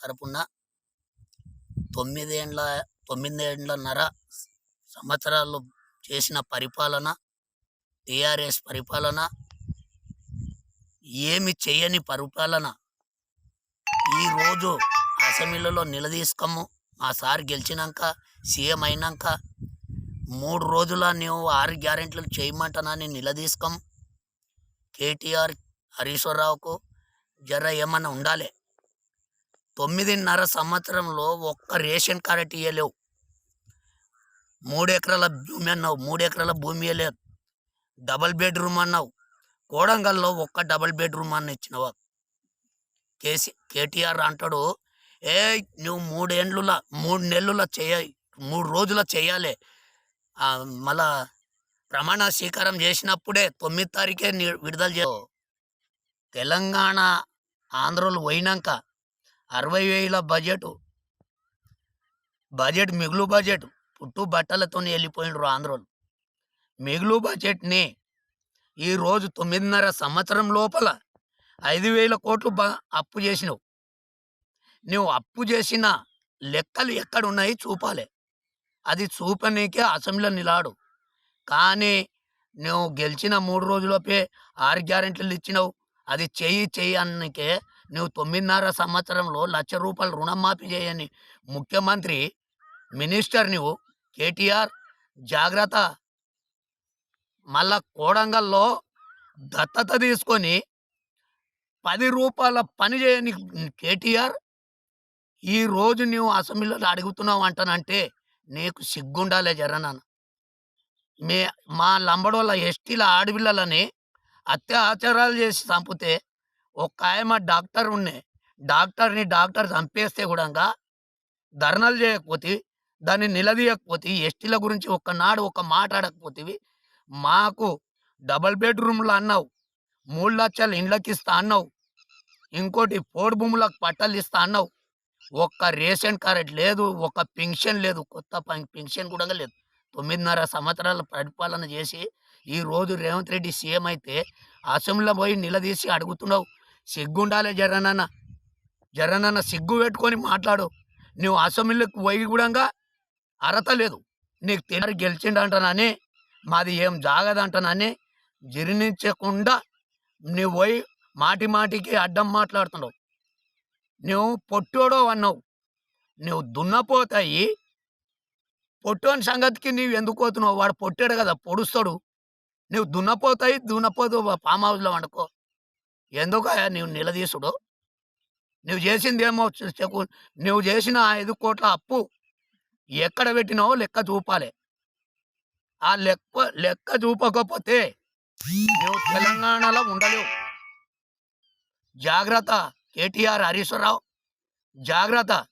తరపున తొమ్మిదేండ్ల తొమ్మిదేండ్లన్నర సంవత్సరాలు చేసిన పరిపాలన టీఆర్ఎస్ పరిపాలన ఏమి చేయని పరిపాలన. ఈరోజు అసెంబ్లీలో నిలదీసుకోము. మా సార్ గెలిచినాక సీఎం అయినాక మూడు రోజుల నువ్వు ఆరు గ్యారెంట్లు చేయమంటానని నిలదీసుకోం. కేటీఆర్ హరీశ్వరరావుకు జర ఏమన్నా ఉండాలి. తొమ్మిదిన్నర సంవత్సరంలో ఒక్క రేషన్ కార్డు ఇయ్యలేవు. మూడు ఎకరాల భూమి అన్నావు మూడు ఎకరాల భూమి ఇవ్వలేదు డబల్ బెడ్రూమ్ అన్నావు. కోడంగల్లో ఒక్క డబల్ బెడ్రూమ్ అన్న ఇచ్చినవా? కేసీ కేటీఆర్ అంటాడు ఏ నువ్వు మూడేండ్ల మూడు నెలల చేయ మూడు రోజుల చేయాలి. మళ్ళా ప్రమాణ స్వీకారం చేసినప్పుడే తొమ్మిది తారీఖే విడుదల చేయ తెలంగాణ ఆంధ్రలో పోయినాక అరవై వేల బడ్జెట్. బడ్జెట్ మిగులు బడ్జెట్. పుట్టు బట్టలతో వెళ్ళిపోయినరు ఆంధ్రోలు. మిగులు బడ్జెట్ని ఈరోజు తొమ్మిదిన్నర సంవత్సరం లోపల ఐదు వేల కోట్లు బ అప్పు చేసినావు. నువ్వు అప్పు చేసిన లెక్కలు ఎక్కడ ఉన్నాయి చూపాలి. అది చూపనీకే అసెంబ్లీలో నిలాడు కానీ నువ్వు గెలిచిన మూడు రోజులపే ఆరు గ్యారెంటీలు ఇచ్చినావు. అది చెయ్యి చెయ్యి అన్నకే నువ్వు తొమ్మిదిన్నర సంవత్సరంలో లక్ష రూపాయలు రుణమాఫీ చేయని ముఖ్యమంత్రి మినిస్టర్ నువ్వు కేటీఆర్ జాగ్రత్త. మళ్ళా కోడంగల్లో దత్తత తీసుకొని పది రూపాయల పని చేయని కేటీఆర్ ఈ రోజు నువ్వు అసెంబ్లీలో అడుగుతున్నావు అంటానంటే నీకు సిగ్గుండాలే జరనాన్న మే మా లంబడోళ్ళ ఎస్టీల ఆడపిల్లలని అత్యాచారాలు చేసి చంపితే ఒక ఆయమ డాక్టర్ ఉండే. డాక్టర్ని డాక్టర్ చంపేస్తే కూడా ధర్నాలు చేయకపోతే దాన్ని నిలదీయకపోతే ఎస్టీల గురించి ఒక్కనాడు ఒక మాట్లాడకపోతే మాకు డబల్ బెడ్రూమ్లు అన్నావు మూడు లక్షలు ఇండ్లకి ఇస్తా అన్నావు ఇంకోటి పోడు భూములకు పట్టాలు ఇస్తా అన్నావు. ఒక్క రేషన్ కార్డ్ లేదు ఒక పెన్షన్ లేదు కొత్త పెన్షన్ కూడా లేదు. తొమ్మిదిన్నర సంవత్సరాల పరిపాలన చేసి ఈ రోజు రేవంత్ రెడ్డి సీఎం అయితే అసెంబ్లీలో పోయి నిలదీసి అడుగుతున్నావు. సిగ్గుండాలే జరనన్న జరనన్న సిగ్గు పెట్టుకొని మాట్లాడు. నువ్వు అసెంబ్లీకి పోయి కూడా అర్హత లేదు. నీకు తినరు గెలిచిండంటానని మాది ఏం జాగదంటానని జీర్ణించకుండా నువ్వు పోయి మాటి మాటికి అడ్డం మాట్లాడుతున్నావు. నువ్వు పొట్టోడో అన్నావు. నువ్వు దున్నపోతాయి. పొట్టోని సంగతికి నీవు ఎందుకు పోతున్నావు? వాడు పొట్టాడు కదా పొడుస్తాడు. నువ్వు దున్నపోతాయి దున్నపోదు ఫామ్ హౌస్లో వండుకో. ఎందుకు నువ్వు నిలదీసుడు? నువ్వు చేసింది ఏమో చెప్పు. నువ్వు చేసిన ఐదు కోట్ల అప్పు ఎక్కడ పెట్టినావో లెక్క చూపాలి. ఆ లెక్క లెక్క చూపకపోతే నువ్వు తెలంగాణలో ఉండలేవు. జాగ్రత్త కేటీఆర్ హరీశ్వరరావు. జాగ్రత్త.